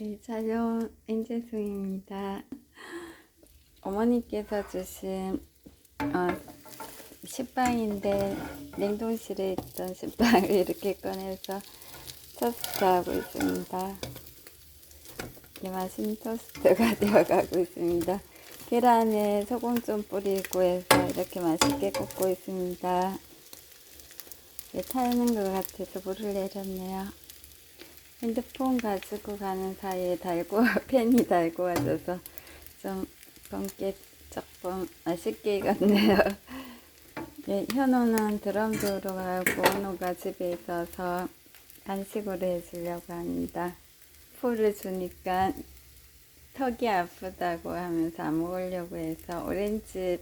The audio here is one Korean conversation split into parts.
네, 촬영 엔재송입니다. 어머니께서 주신 어, 식빵인데 냉동실에 있던 식빵을 이렇게 꺼내서 토스트하고 있습니다. 네, 맛있는 토스트가 되어가고 있습니다. 계란에 소금 좀 뿌리고 해서 이렇게 맛있게 굽고 있습니다. 네, 타는 것 같아서 물을 내렸네요. 핸드폰 가지고 가는 사이에 달고 펜이 달고 와져서 좀 검게 조금 맛있게 익었네요. 예, 현우는 드럼도로 가고 원우가 집에 있어서 간식으로 해주려고 합니다. 풀을 주니까 턱이 아프다고 하면서 안 먹으려고 해서 오렌지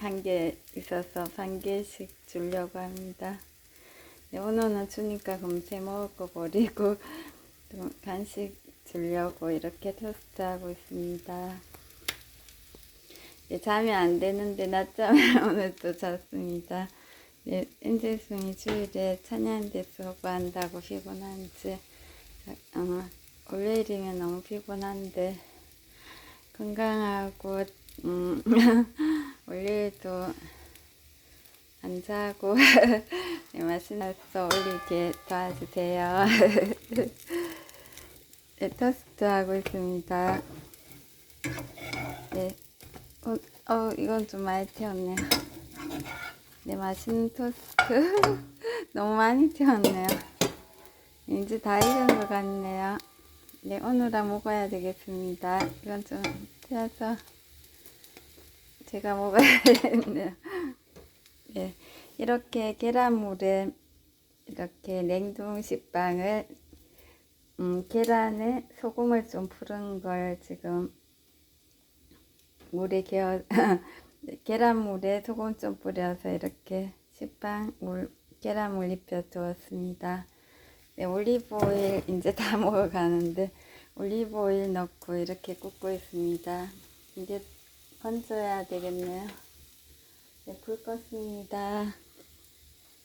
한 개 있어서 반 개씩 주려고 합니다. 네, 오늘은 주니까 금세 먹을 거 버리고 또 간식 주려고 이렇게 토스트하고 있습니다. 네, 잠이 안 되는데 낮잠을 오늘 또 잤습니다. 네, 엔젤송이 주일에 찬양대 수업한다고 피곤한지 어, 월요일이면 너무 피곤한데 건강하고 음, 월요일도 안 자고 네, 맛있는 거 올리게 도와주세요. 네, 토스트 하고 있습니다. 네, 어, 어 이건 좀 많이 태웠네요. 네, 맛있는 토스트 너무 많이 태웠네요. 이제 다 익은 것 같네요. 네, 오늘아 먹어야 되겠습니다. 이건 좀 태워서 제가 먹어야 되겠네요. 네, 이렇게 계란물에 이렇게 냉동 식빵을 음, 계란에 소금을 좀 풀은 걸 지금 물에 개어 계란물에 소금 좀 뿌려서 이렇게 식빵 물 계란물 입혀 두었습니다. 네, 올리브 오일 이제 다 먹어가는데 올리브 오일 넣고 이렇게 굽고 있습니다. 이제 건져야 되겠네요. 네, 불 껐습니다.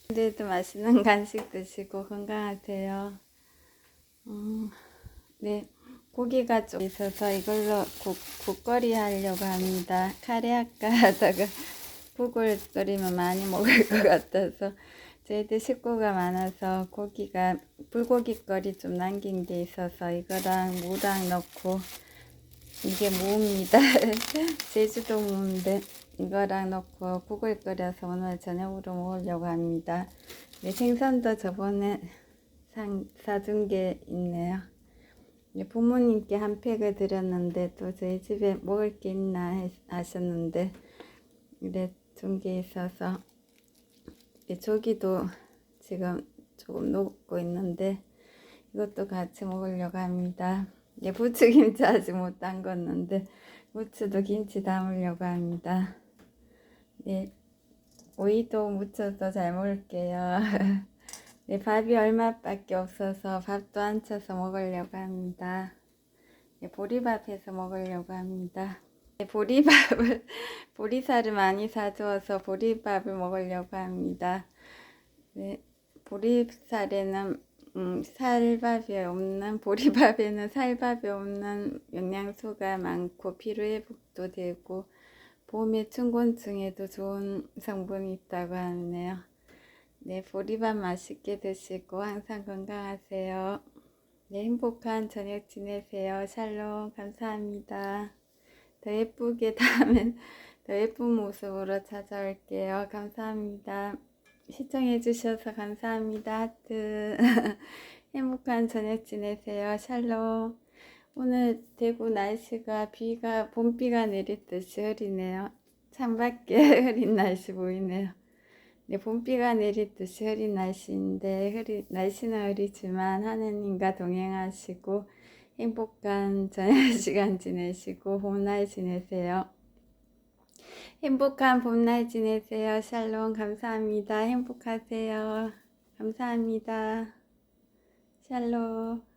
오늘도 맛있는 간식 드시고 건강하세요. 음, 네, 고기가 좀 있어서 이걸로 국, 국거리 하려고 합니다. 카레 할까 하다가 국을 끓이면 많이 먹을 것 같아서 저희들 식구가 많아서 고기가 불고기거리 좀 남긴 게 있어서 이거랑 무랑 넣고 이게 무입니다. 제주도 무인데 이거랑 넣고 국을 끓여서 오늘 저녁으로 먹으려고 합니다. 네, 생선도 저번에 상, 사준 게 있네요. 네, 부모님께 한 팩을 드렸는데 또 저희 집에 먹을 게 있나 해- 하셨는데 준게 있어서 네, 조기도 지금 조금 녹고 있는데 이것도 같이 먹으려고 합니다. 네, 부추 김치 아직 못 담궜는데 부추도 김치 담으려고 합니다. 네, 오이도 무쳐서 잘 먹을게요. 네, 밥이 얼마밖에 없어서 밥도 안 쳐서 먹으려고 합니다. 네, 보리밥해서 먹으려고 합니다. 네, 보리밥을 보리살을 많이 사두어서 보리밥을 먹으려고 합니다. 네, 보리살에는 음, 살밥이 없는 보리밥에는 살밥이 없는 영양소가 많고 피로 회복도 되고 봄에 춘곤증에도 좋은 성분이 있다고 하네요. 네, 보리밥 맛있게 드시고 항상 건강하세요. 네, 행복한 저녁 지내세요. 샬롬 감사합니다. 더 예쁘게 다음엔 더 예쁜 모습으로 찾아올게요. 감사합니다. 시청해주셔서 감사합니다. 하트. 행복한 저녁 지내세요. 샬롬. 오늘 대구 날씨가 비가, 봄비가 내리듯이 흐리네요. 창밖에 흐린 날씨 보이네요. 네, 봄비가 내리듯이 흐린 날씨인데, 흐리, 날씨는 흐리지만 하느님과 동행하시고, 행복한 저녁 시간 지내시고, 봄날 지내세요. 행복한 봄날 지내세요. 샬롬, 감사합니다. 행복하세요. 감사합니다. 샬롬.